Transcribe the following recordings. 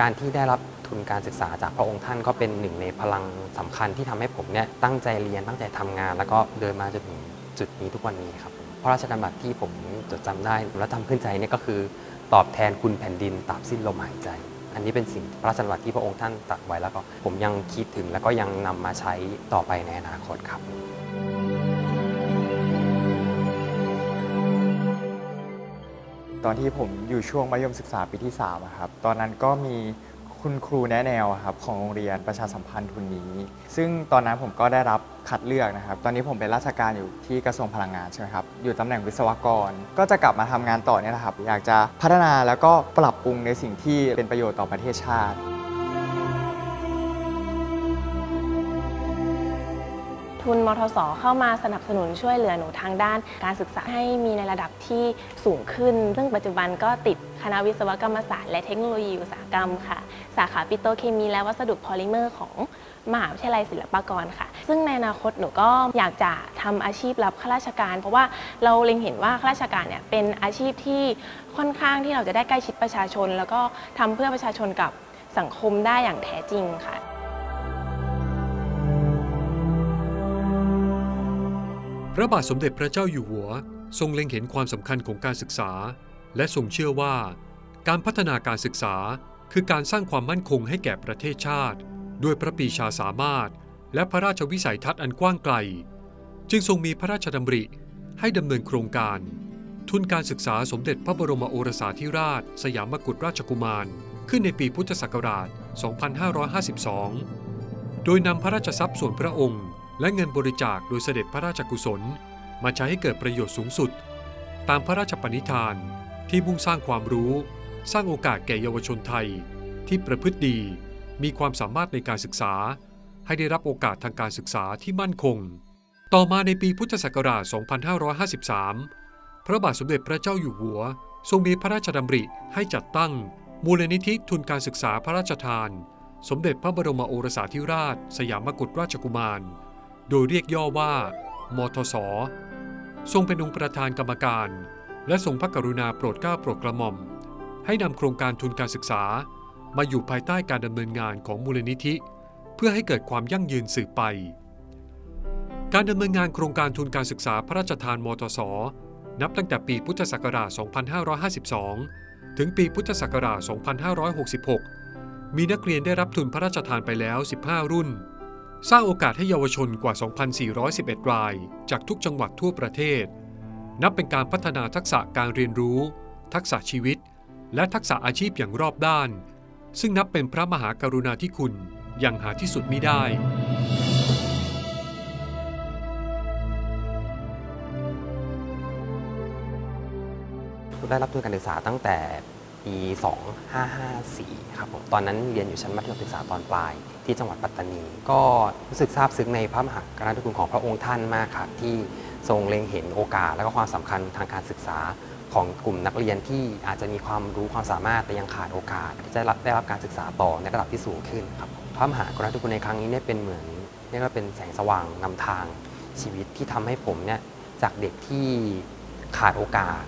การที่ได้รับทุนการศึกษาจากพระองค์ท่านก็เป็นหนึ่งในพลังสำคัญที่ทำให้ผมเนี่ยตั้งใจเรียนตั้งใจทำงาน แล้วก็เดินมาจนถึงจุดนี้ทุกวันนี้ครับพระราชดำรัสที่ผมจดจำได้และจำขึ้นใจเนี่ยก็คือ ตอบแทนคุณแผ่นดินตราบสิ้นลมหายใจ อันนี้เป็นสิ่งพระราชดำรัสที่พระองค์ท่านตรัสไว้แล้วก็ผมยังคิดถึงแล้วก็ยังนำมาใช้ต่อไปในอนาคตครับ ตอนที่ผมอยู่ช่วงมัธยมศึกษาปีที่3อะครับ ตอนนั้นก็มีคุณครูแนะแนวครับของโรงเรียนประชาสัมพันธ์ทุนนี้ ซึ่งตอนนั้นผมก็ได้รับคัดเลือกนะครับ ตอนนี้ผมเป็นราชการอยู่ที่กระทรวงพลังงานใช่ไหมครับ อยู่ตำแหน่งวิศวกร ก็จะกลับมาทำงานต่อเนี่ยแหละครับ อยากจะพัฒนาแล้วก็ปรับปรุงในสิ่งที่เป็นประโยชน์ต่อประเทศชาติ ทุนมทสเข้ามาสนับสนุนช่วยเหลือหนูทางด้าน การศึกษาให้มีในระดับที่สูงขึ้น ซึ่งปัจจุบันก็ติดคณะวิศวกรรมศาสตร์และเทคโนโลยีอุตสาหกรรมค่ะ สาขาปิโตเคมีและวัสดุพอลิเมอร์ของมหาวิทยาลัยศิลปากรค่ะ ซึ่งในอนาคตหนูก็อยากจะทำอาชีพรับข้าราชการ เพราะว่าเราเล็งเห็นว่าข้าราชการเนี่ยเป็นอาชีพที่ค่อนข้างที่เราจะได้ใกล้ชิดประชาชน แล้วก็ทำเพื่อประชาชนกับสังคมได้อย่างแท้จริงค่ะ พระบาทสมเด็จพระเจ้าอยู่หัว ทรงเล็งเห็นความสำคัญของการศึกษา และทรงเชื่อว่า การพัฒนาการศึกษาคือการสร้างความมั่นคงให้แก่ประเทศชาติ ด้วยพระปีชาสามารถ และพระราชวิสัยทัศน์อันกว้างไกล จึงทรงมีพระราชดำริให้ดำเนินโครงการ ทุนการศึกษาสมเด็จพระบรมโอรสาธิราช สยามกุฎราชกุมาร ขึ้นในปีพุทธศักราช 2552 โดยนำพระราชทรัพย์ส่วนพระองค์ และเงินบริจาคโดยเสด็จพระราชกุศล มาใช้ให้เกิดประโยชน์สูงสุด ตามพระราชปณิธานที่มุ่งสร้างความรู้ สร้างโอกาสแก่เยาวชนไทย ที่ประพฤติดีมีความสามารถในการศึกษา ให้ได้รับโอกาสทางการศึกษาที่มั่นคง ต่อมาในปีพุทธศักราช 2553 พระบาทสมเด็จพระเจ้าอยู่หัว ทรงมีพระราชดำริให้จัดตั้ง มูลนิธิทุนการศึกษาพระราชทาน สมเด็จพระบรมโอรสาธิราช สยามกุฎราชกุมาร โดยเรียกย่อว่ามทสทรงเป็นองค์ประธานกรรมการ และทรงพระกรุณาโปรดเกล้าโปรดกระหม่อม ให้นำโครงการทุนการศึกษา มาอยู่ภายใต้การดำเนินงานของมูลนิธิ เพื่อให้เกิดความยั่งยืนสืบไป การดำเนินงานโครงการทุนการศึกษาพระราชทานมทสนับตั้งแต่ปีพุทธศักราช 2552 ถึงปีพุทธศักราช 2566 มีนักเรียนได้รับทุนพระราชทานไปแล้ว 15 รุ่น สร้างโอกาสให้เยาวชนกว่า 2,411 ราย จากทุกจังหวัดทั่วประเทศ นับเป็นการพัฒนาทักษะการเรียนรู้ ทักษะชีวิต และทักษะอาชีพอย่างรอบด้าน ซึ่งนับเป็นพระมหากรุณาธิคุณอย่างหาที่สุดมิได้ ได้รับทุนการศึกษาตั้งแต่ ปี 2554 ครับผมตอนนั้นเรียนอยู่ชั้นมัธยมศึกษาตอนปลาย ที่จังหวัดปัตตานี ก็รู้สึกซาบซึ้งในพระมหากรุณาธิคุณของพระองค์ท่านมากครับที่ทรงเล็งเห็นโอกาสและก็ความสำคัญทางการศึกษาของกลุ่มนักเรียนที่อาจจะมีความรู้ความสามารถแต่ยังขาดโอกาส ที่จะได้รับได้รับการศึกษาต่อในระดับที่สูงขึ้นครับพระมหากรุณาธิคุณในครั้งนี้เนี่ยเป็นเหมือนเรียกว่าเป็นแสงสว่างนำทางชีวิตที่ทำให้ผมเนี่ยจากเด็กที่ขาดโอกาส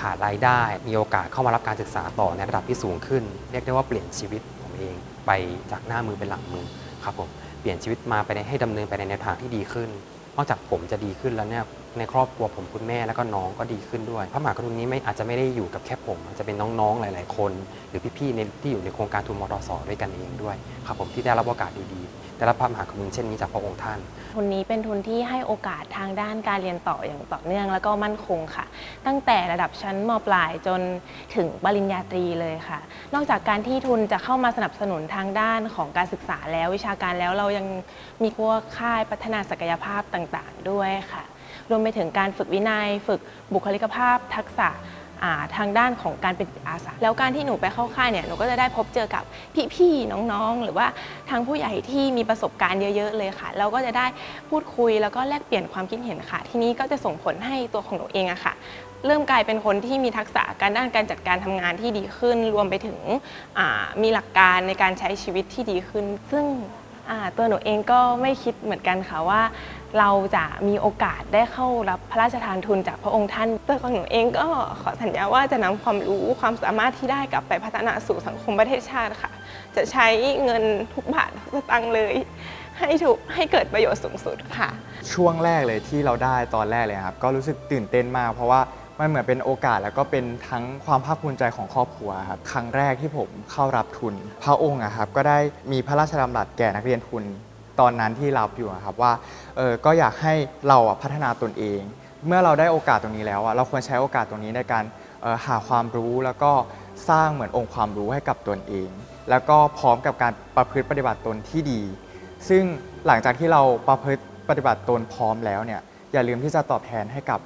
ขาดรายได้ มีโอกาสเข้ามารับการศึกษาต่อในระดับที่สูงขึ้น เรียกได้ว่าเปลี่ยนชีวิตผมเองไปจากหน้ามือเป็นหลังมือครับผมเปลี่ยนชีวิตมาไปในให้ดำเนินไปในแนวทางที่ดีขึ้น นอกจากผมจะดีขึ้นแล้วเนี่ยในครอบครัวผมคุณแม่แล้วก็น้องก็ดีขึ้นด้วย พระมหากรุณานี้ไม่อาจจะไม่ได้อยู่กับแค่ผมอาจจะเป็นน้องๆหลาย ๆ คน หรือพี่ๆในที่อยู่ในโครงการทุนมรสด้วยกันเองด้วยครับผมที่ได้รับโอกาสดีๆ ได้รับพระมหากรุณาเช่นนี้จากพระองค์ท่าน ทุนนี้เป็นทุนที่ให้โอกาสทางด้านการเรียนต่ออย่างต่อเนื่องแล้วก็มั่นคงค่ะ ตั้งแต่ระดับชั้นมปลายจนถึงปริญญาตรีเลยค่ะ นอกจากการที่ทุนจะเข้ามาสนับสนุนทางด้านของการศึกษาแล้ววิชาการแล้วเรายังมีพวกค่ายพัฒนาศักยภาพต่างๆ ด้วยค่ะ รวมไปถึงการฝึกวินัย ฝึกบุคลิกภาพทักษะ ทางด้านของการเป็นจิตอาสาแล้วการที่หนูไปเข้าค่ายเนี่ยหนูก็จะได้พบเจอกับพี่ๆน้องๆ หรือว่าทางผู้ใหญ่ที่มีประสบการณ์เยอะ ๆ เลยค่ะ เราก็จะได้พูดคุยแล้วก็แลกเปลี่ยนความคิดเห็นค่ะ ทีนี้ก็จะส่งผลให้ตัวของหนูเองอะค่ะ เริ่มกลายเป็นคนที่มีทักษะการด้านการจัดการทำงานที่ดีขึ้น รวมไปถึงมีหลักการในการใช้ชีวิตที่ดีขึ้น ซึ่ง ตัวหนูเองก็ไม่คิดเหมือนกันค่ะว่า เราจะมีโอกาสได้เข้ารับพระราชทานทุนจากพระองค์ท่านตัวของหนูเองก็ขอสัญญาว่าจะนำความรู้ความสามารถที่ได้กลับไปพัฒนาสู่สังคมประเทศชาติค่ะ จะใช้เงินทุกบาททุกสตังค์เลย ให้ถูกให้เกิดประโยชน์สูงสุดค่ะ ช่วงแรกเลยที่เราได้ตอนแรกเลยครับก็รู้สึกตื่นเต้นมากเพราะว่า มันเหมือนเป็นโอกาสแล้วก็เป็นทั้งความภาคภูมิใจของครอบครัวครับครั้งแรกที่ผมเข้ารับทุน พระองค์อะครับก็ได้มีพระราชดำรัสแก่นักเรียนทุนตอนนั้นที่รับอยู่ครับว่าเออก็อยากให้เราพัฒนาตนเอง เมื่อเราได้โอกาสตรงนี้แล้วอะเราควรใช้โอกาสตรงนี้ในการออหาความรู้แล้วก็สร้างเหมือนองค์ความรู้ให้กับตนเอง แล้วก็พร้อมกับการประพฤติปฏิบัติตนที่ดี ซึ่งหลังจากที่เราประพฤติปฏิบัติตนพร้อมแล้วเนี่ยอย่าลืมที่จะตอบแทนให้กับ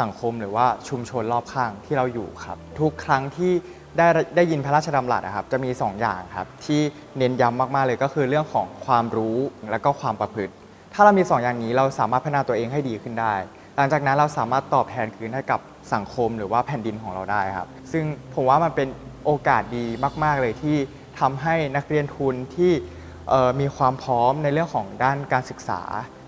สังคมหรือว่าชุมชนรอบข้างที่เราอยู่ครับ ทุกครั้งที่ได้ได้ยินพระราชดำรัสนะครับ จะมี 2 อย่างครับ ที่เน้นย้ำมากๆเลยก็คือเรื่องของความรู้และก็ความประพฤติ ถ้าเรามี 2 อย่างนี้เราสามารถพัฒนาตัวเองให้ดีขึ้นได้ หลังจากนั้นเราสามารถตอบแทนคืนให้กับสังคมหรือว่าแผ่นดินของเราได้ครับ ซึ่งผมว่ามันเป็นโอกาสดีมาก ๆเลยที่ทำให้นักเรียนทุนที่มีความพร้อมในเรื่องของด้านการศึกษา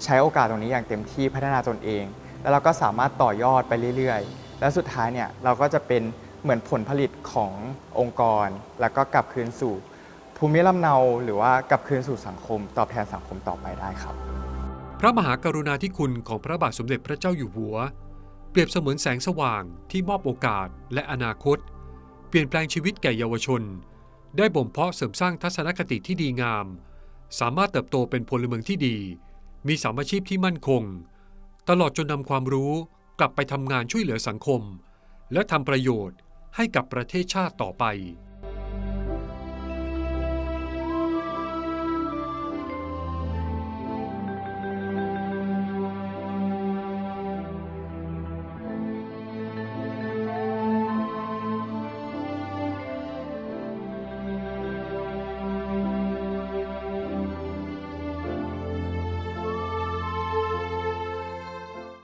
ใช้โอกาสตรงนี้อย่างเต็มที่พัฒนาตนเอง แล้วเราก็สามารถต่อยอดไปเรื่อยๆ และสุดท้ายเนี่ยเราก็จะเป็นเหมือนผลผลิตขององค์กร แล้วก็กลับคืนสู่ภูมิลำเนาหรือว่ากลับคืนสู่สังคม ตอบแทนสังคมต่อไปได้ครับ พระมหากรุณาธิคุณของพระบาทสมเด็จพระเจ้าอยู่หัว เปรียบเสมือนแสงสว่างที่มอบโอกาสและอนาคต เปลี่ยนแปลงชีวิตแก่เยาวชน ได้บ่มเพาะเสริมสร้างทัศนคติที่ดีงาม สามารถเติบโตเป็นพลเมืองที่ดี มีสามาชีพที่มั่นคง ตลอดจนนำความรู้กลับไปทำงานช่วยเหลือสังคม และทำประโยชน์ให้กับประเทศชาติต่อไป